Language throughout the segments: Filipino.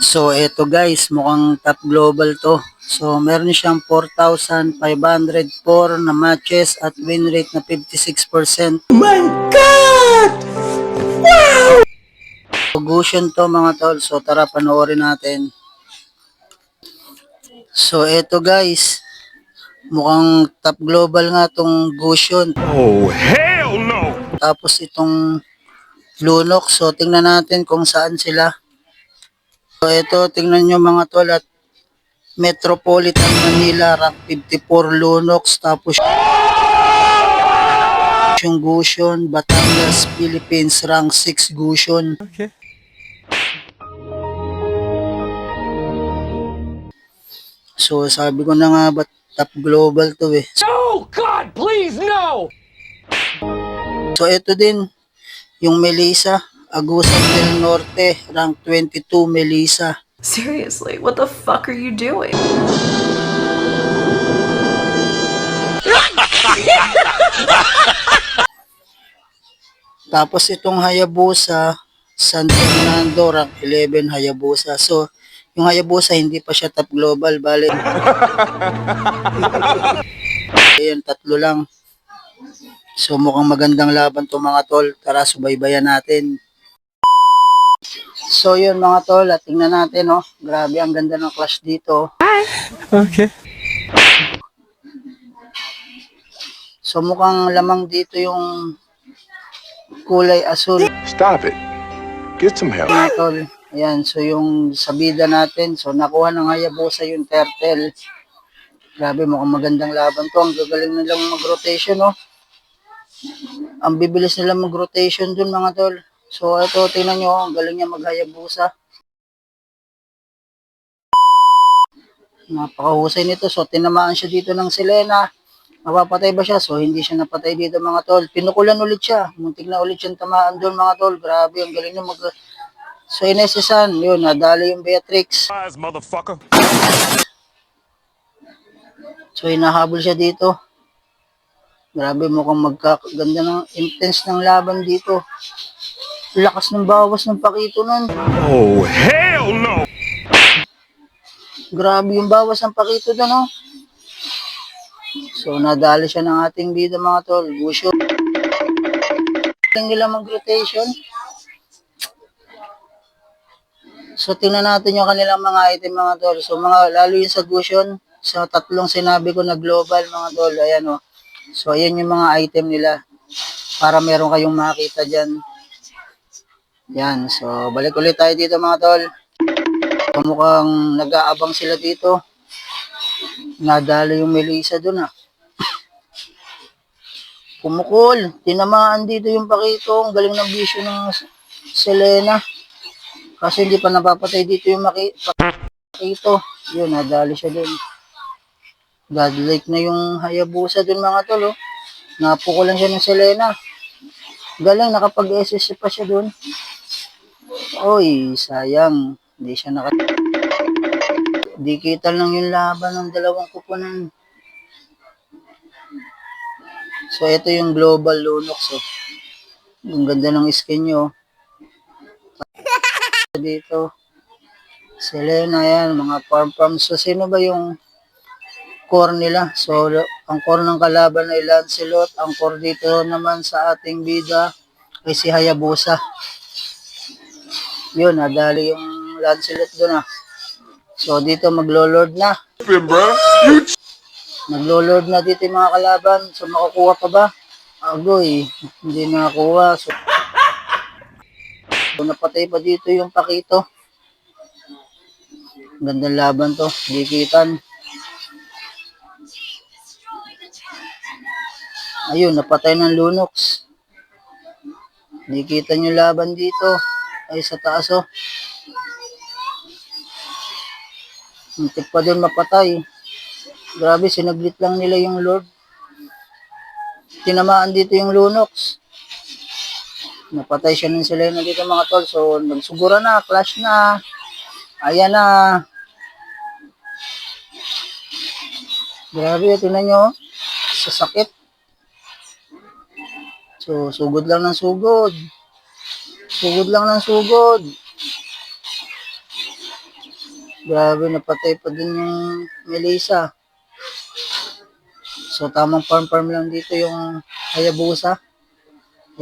So, eto guys, mukhang top global to. So, meron siyang 4,504 na matches at win rate na 56%. My God! Gusion to mga tol. So, tara panoorin natin. So, eto guys, mukhang top global nga tong Gusion. Oh, hell no! Tapos itong Lunox. So, tingnan natin kung saan sila. So, ito, tingnan nyo mga tol at Metropolitan Manila, rank 54 Lunox. Tapos yung Gusion, Batangas, Philippines, rank 6 Gusion. Okay. So, sabi ko na nga ba't top global to eh. Oh, God, please, no! So, ito din, yung Melissa, Agusan del Norte, rank 22 Melissa. Seriously, what the fuck are you doing? Tapos itong Hayabusa, San Fernando, rank 11 Hayabusa. So, yung Hayabusa, hindi pa siya top global, bale. Ayan, tatlo lang. So, mukhang magandang laban to mga tol. Tara, subaybayan natin. So, yun mga tol, at tingnan natin, oh. Grabe, ang ganda ng clash dito. Okay. So, mukhang lamang dito yung kulay asul. Stop it. Get some help. mga tol. Ayan, so yung sa bida natin, so nakuha ng Hayabusa yung turtle. Grabe, mukhang magandang laban to. Ang gagaling nilang mag-rotation, no? Ang bibilis nila mag-rotation dun, mga tol. So, ito, tingnan nyo, ang galing niya mag-Hayabusa. Napakahusay nito. So, tinamaan siya dito ng Selena. Mapapatay ba siya? So, hindi siya napatay dito, mga tol. Pinukulan ulit siya. Muntik na ulit siyang tamaan doon, mga tol. Grabe, ang galing niya mag... So, inesesan, yun, nadali yung Beatrix. So, hinahabol siya dito. Grabe, mukhang magkaganda ng intense ng laban dito. Lakas ng bawas ng pakito nun. Oh, hell no! Grabe yung bawas ng pakito doon, oh. So, nadali siya ng ating bida, mga tol. Busyo. Tingnan nila mag-rotation. So, tingnan natin yung kanilang mga item, mga tol. So, mga, lalo yung sa Gusion, sa tatlong sinabi ko na global, mga tol. Ayan, oh. So, ayan yung mga item nila. Para meron kayong makita dyan. Yan. So, balik ulit tayo dito, mga tol. So, mukhang nag-aabang sila dito. Nadali yung Melissa dun ah. Pumukol. Tinamaan dito yung pakito. Ang galing ng bisyo ng Selena. Kasi hindi pa napapatay dito yung maki pakito. Yun, nadali siya dun. Godlike na yung Hayabusa dun mga tol oh. Napukulan siya ng Selena. Galing, nakapag-SS pa siya dun. Oy, sayang. Hindi siya naka... Di kita lang yung laban ng dalawang kupunan. So, ito yung global Lunox. Oh. Ang ganda ng skin nyo. Dito. Selena yan, mga farm farm. So, sino ba yung core nila? So, ang core ng kalaban ay Lancelot. Ang core dito naman sa ating bida ay si Hayabusa. Yun, nadali yung Lancelot doon ah. So, dito maglo-lord na. Naglo-lord na dito yung mga kalaban. So, makukuha pa ba? Agoy, hindi nakakuha. So, so, napatay pa dito yung pakito. Gandang laban to. Dikitan. Ayun, napatay ng Lunox. Nakikita nyo laban dito. Ay, sa taas oh. Muntik pa din mapatay. Grabe, sinaglit lang nila yung Lord. Tinamaan dito yung Lunox. Napatay siya ng Selena dito mga tol. So, nagsugura na, clash na. Ayan na. Grabe, tingnan nyo. oh. Sa sakit. So, sugod lang ng sugod. Sugod lang ng sugod. Grabe, napatay pa din yung Melissa. So, tamang farm-farm lang dito yung Hayabusa.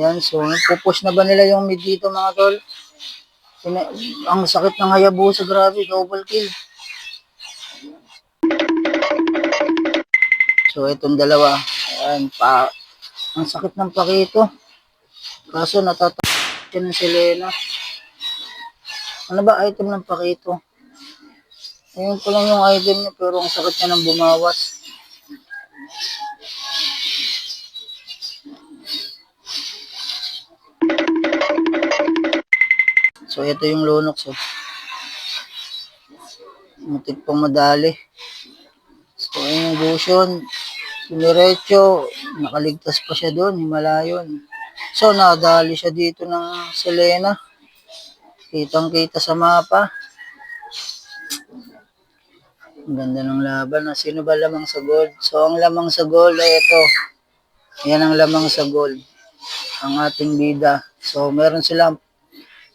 Yan, so, pupush na ba nila yung mid dito mga tol? Pina- ang sakit ng Hayabusa, grabe, double kill. So, itong dalawa, ayan, pa, ang sakit ng pakito. Kaso, natatakot siya ng Selena. Ano ba item ng pakito? Ayun ko lang yung item niya, pero ang sakit niya nang bumawas. So, ito yung Lunox. Oh. Mutik pang madali. So, ayun yung Gusion. Dumiretso. Nakaligtas pa siya doon. Himalayon. So, nadali siya dito ng Selena. Kitang-kita sa mapa. Ang ganda ng laban. Ah, Sino ba lamang sa gold? So, ang lamang sa gold ay ito. Yan ang lamang sa gold. Ang ating bida. So, meron silang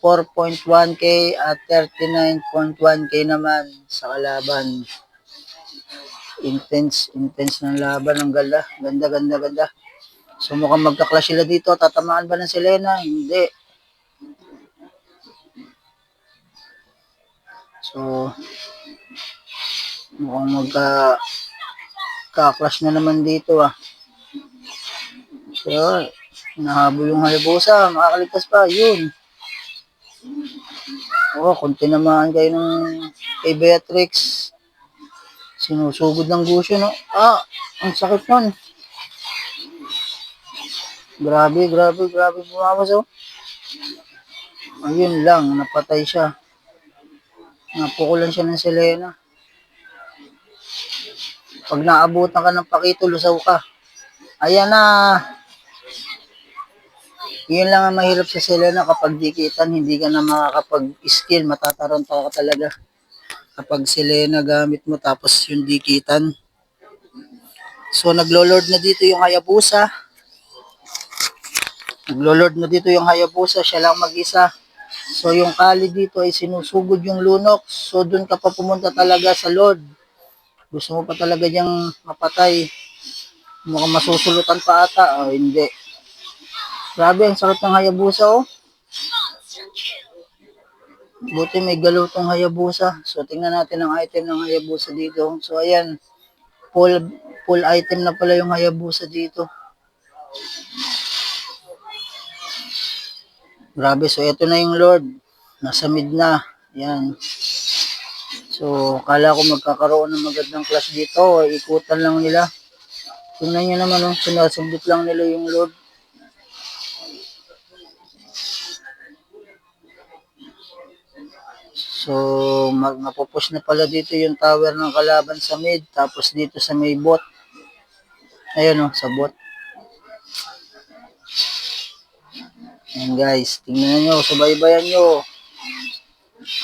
4.1k at 39.1k naman sa kalaban. Intense, intense ng laban. Ang ganda, ganda, ganda, ganda. So mukhang magka-clash sila dito. Tatamaan ba ng Selena? Hindi. So, mukhang magka ka-clash na naman dito ah. So, nahabol yung Hayabusa. Makakaligtas pa. Yun. Oo, kung tinamaan kayo ng kay Beatrix, sinusugod ng gusyo, no? Ah, ang sakit nun. Grabe, grabe, grabe bumawas, oh. Ayun lang, napatay siya. Napukulan siya ng Selena. Pag naabutan ka ng pakito, lusaw ka. Ayan na. Yun lang ang mahirap sa Selena kapag dikitan, hindi ka na makakapag-skill, matataranta ka talaga. Kapag Selena gamit mo tapos yung dikitan. So naglo-lord na dito yung Hayabusa. Naglo-lord na dito yung Hayabusa, siya lang mag-isa. So yung kali dito ay sinusugod yung lunok. So dun ka pa pumunta talaga sa Lord. Gusto mo pa talaga diyang mapatay. Mukhang masusulutan pa ata. O hindi. Grabe, ang sakit ng Hayabusa, oh. Buti may galaw tong Hayabusa. So, tingnan natin ang item ng Hayabusa dito. So, ayan. Full, full item na pala yung Hayabusa dito. Grabe, so ito na yung Lord. Nasa mid na. Ayan. So, kala ko magkakaroon ng magandang class dito. Ikutan lang nila. Tingnan nyo naman, oh. Sinasubdit lang nila yung Lord. So, mag napupush na pala dito yung tower ng kalaban sa mid. Tapos dito sa may bot. Ayun oh, sa bot. Ayan guys, tingnan nyo, subaybayan nyo.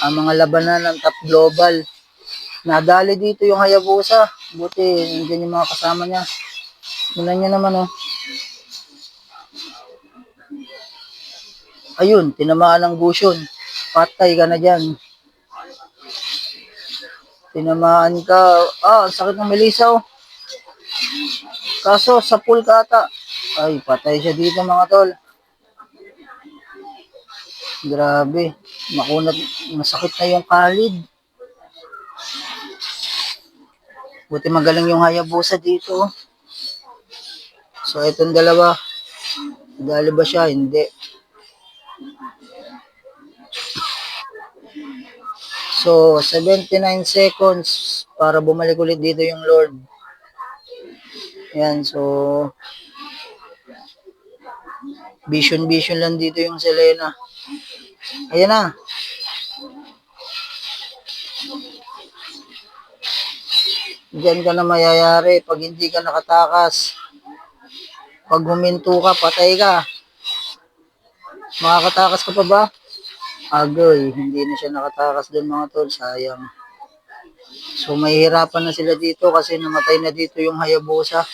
Ang mga labanan ng top global. Nadali dito yung Hayabusa. Buti, nandiyan yung mga kasama niya. Tingnan nyo naman oh. Ayun, tinamaan ng Gusion. Patay ka na dyan. Tinamaan ka. Ah, sakit ng Melissa, oh. Kaso, sa pool ka ata. Ay, patay siya dito, mga tol. Grabe. Makunat, masakit na yung kalid. Buti magaling yung Hayabusa dito. oh. So, itong dalawa. Dali ba siya? Hindi. So, 79 seconds para bumalik ulit dito yung Lord. Yan, so vision vision lang dito yung Selena. Ayan na. Diyan ka na mayayari pag hindi ka nakatakas. Pag huminto ka, patay ka. Makakatakas ka pa ba? Agoy, hindi na siya nakatakas doon mga tol, sayang. So mahihirapan na sila dito kasi namatay na dito yung Hayabusa.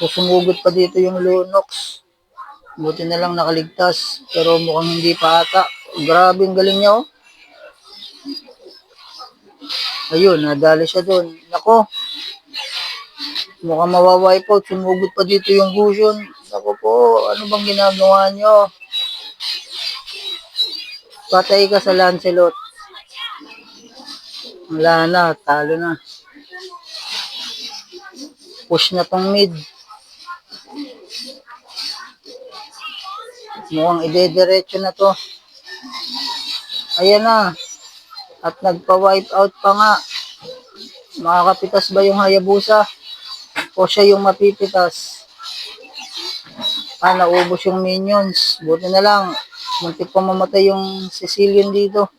So sumugod pa dito yung Lunox. Buti na lang nakaligtas, pero mukhang hindi pa ata. Grabe ang galing niya oh. Ayun, nadali siya doon. Nako. Mukhang mawawipe out. Sumugot pa dito yung Gusion. Nako po, ano bang ginagawa nyo? Patay ka sa Lancelot. Wala na, talo na. Push na tong mid. Mukhang ide-diretso na to. Ayan na. At nagpa-wipe out pa nga. Makakapitas ba yung Hayabusa? O siya yung mapipitas? Ah, naubos yung minions. Buti na lang. Muntik pa mamatay yung Sicilian dito.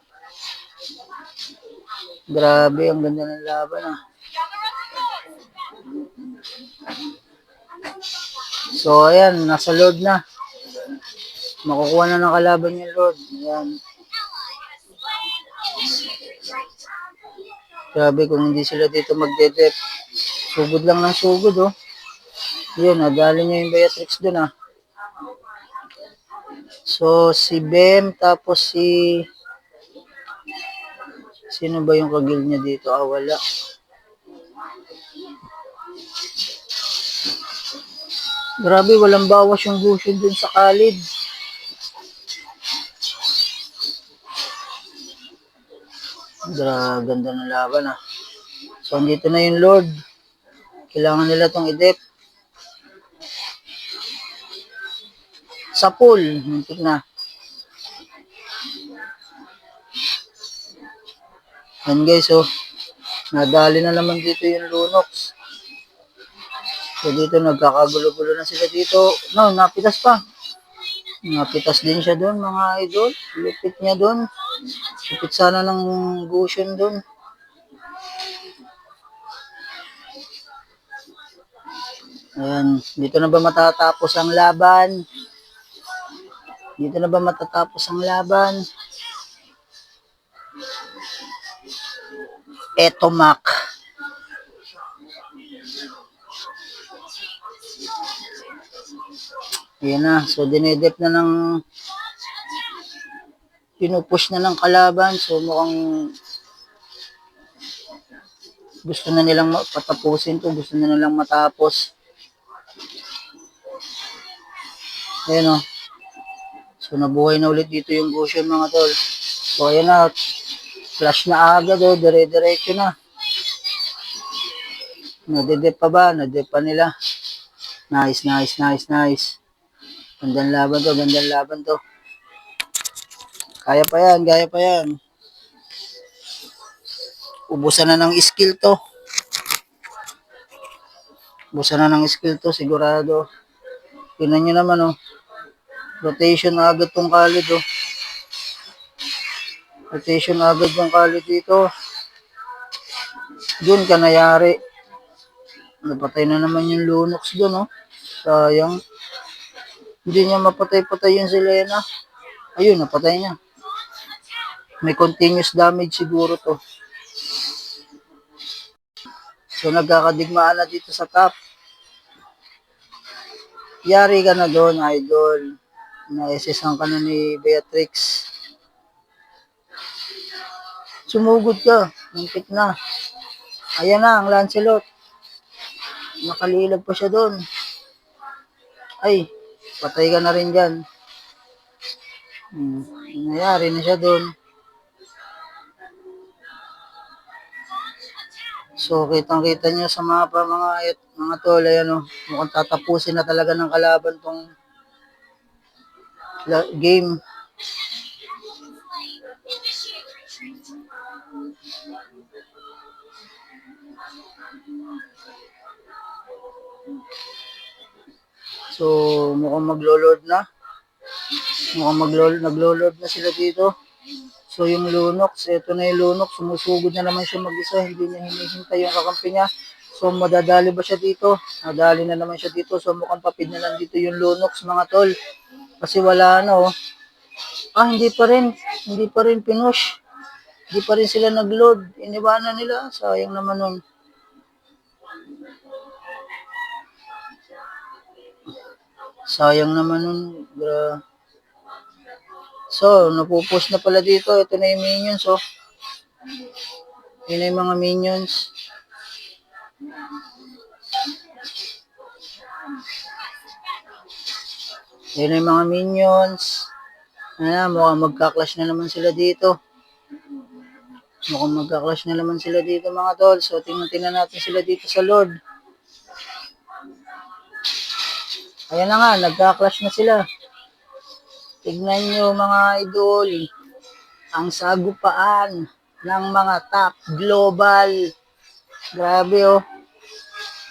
Grabe, ang ganda ng laban ah. So, ayan, nasa Lord na. Makukuha na ng kalaban yung Lord. Ayan. Grabe kung hindi sila dito magdedep. Sugod lang ng sugod, oh. Yun, nadali niya yung Beatrix dun, ah. So, si Bem, tapos si... Sino ba yung kagil niya dito? Ah, wala. Grabe, walang bawas yung Gusion dun sa Khalid. Gra, ganda ng laban ah. So, andito na yung Lord. Kailangan nila tong i-dep. Sa pool, muntik na. Yan guys, oh. Nadali na naman dito yung Lunox. So dito nagkakagulo-gulo na sila dito. No, napitas pa. Napitas din siya doon mga idol. Lupit niya doon. Lupit sana ng Gusion doon. Ayan, dito na ba matatapos ang laban? Dito na ba matatapos ang laban? Eto, Mac. Ayan na. So, dinedep na ng pinupush na ng kalaban. So, mukhang gusto na nilang patapusin to. Gusto na nilang matapos. Ayan o. So, nabuhay na ulit dito yung Gusion mga tol. So, ayan na. Flash na agad o. Dire-diretso na. Nadedep pa ba? Nadep pa nila. Nice, nice, nice, nice. Gandang laban to, gandang laban to. Kaya pa yan, kaya pa yan. Ubusan na ng skill to. Ubusan na ng skill to, sigurado. Tingnan nyo naman, oh. Rotation agad tong Khalid, oh. Rotation agad tong Khalid dito. Doon ka nayari. Napatay na naman yung Lunox doon, oh. Sayang. Hindi niya mapatay-patay yung Selena. Ayun, napatay niya. May continuous damage siguro to. So, nagkakadigmaan na dito sa top. Yari ka na doon, idol. Na-SSan ka na ni Beatrix. Sumugod ka. Muntik na. Ayan na, ang Lancelot. Nakalilag pa siya doon. Ay, patay ka na rin dyan. Hmm, nangyari na siya doon. So, kitang-kita nyo sa mapa mga mga tol, ayan o, mukhang tatapusin na talaga ng kalaban tong game. So, mukhang maglo-load na. Mukhang maglo- naglo-load na sila dito. So, yung Lunox, ito na yung Lunox, sumusugod na naman siya mag-isa, hindi niya hinihintay yung kakampi niya. So, madadali ba siya dito? Nadali na naman siya dito. So, mukhang papid na lang dito yung Lunox, mga tol. Kasi wala oh. Ah, hindi pa rin. Hindi pa rin pinush. Hindi pa rin sila nag-load. Iniwanan nila. Sayang naman nun. Sayang naman nun. Gra- So, napupush na pala dito. Ito na yung minions, oh. Yun na yung mga minions. Yun na yung mga minions. Ayan, mukhang magka-clash na naman sila dito. Mukhang magka-clash na naman sila dito mga tol. So, tingnan-tingnan natin sila dito sa Lord. Ayan na nga, nagka-clash na sila. Tignan nyo mga idol. Ang sagupaan ng mga top global. Grabe oh.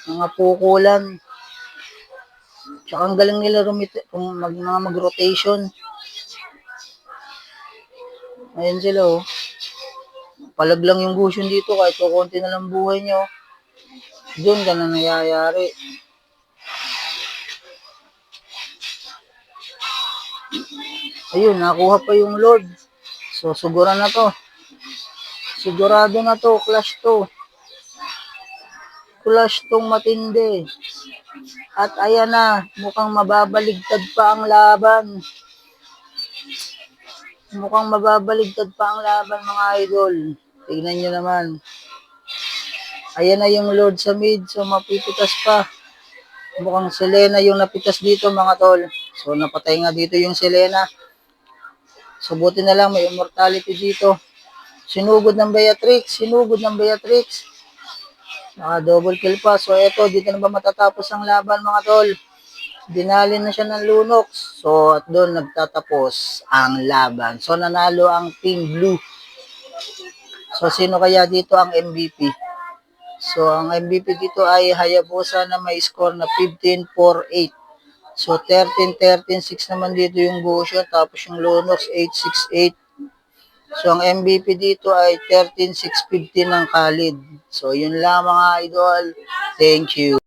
Mga pukulan. Tsaka ang galing nila rumit rum- mag, mga mag-rotation. Ayan sila oh. Palag lang yung gusion dito kahit kukunti na lang buhay nyo. Doon ka na nangyayari. Ayun, nakuha pa yung Lord. So, siguro na to. Sigurado na to, clash to. Clash tong matindi. At ayan na, mukhang mababaligtad pa ang laban. Mukhang mababaligtad pa ang laban mga idol. Tignan nyo naman. Ayan na yung Lord sa mid, so mapipitas pa. Mukhang Selena yung napitas dito mga tol. So napatay nga dito yung Selena. So buti na lang may immortality dito. Sinugod ng Beatrix, sinugod ng Beatrix. Naka double kill pa. So eto, dito na ba matatapos ang laban mga tol? Dinali na siya ng Lunox. So at doon nagtatapos ang laban. So nanalo ang Team Blue. So sino kaya dito ang MVP? So ang MVP dito ay Hayabusa na may score na 15-4-8. So 13-13-6 naman dito yung Goshen. Tapos yung Lunox 8-6-8. So, ang MVP dito ay 13,650 ng Khalid. So, yun lang mga idol. Thank you.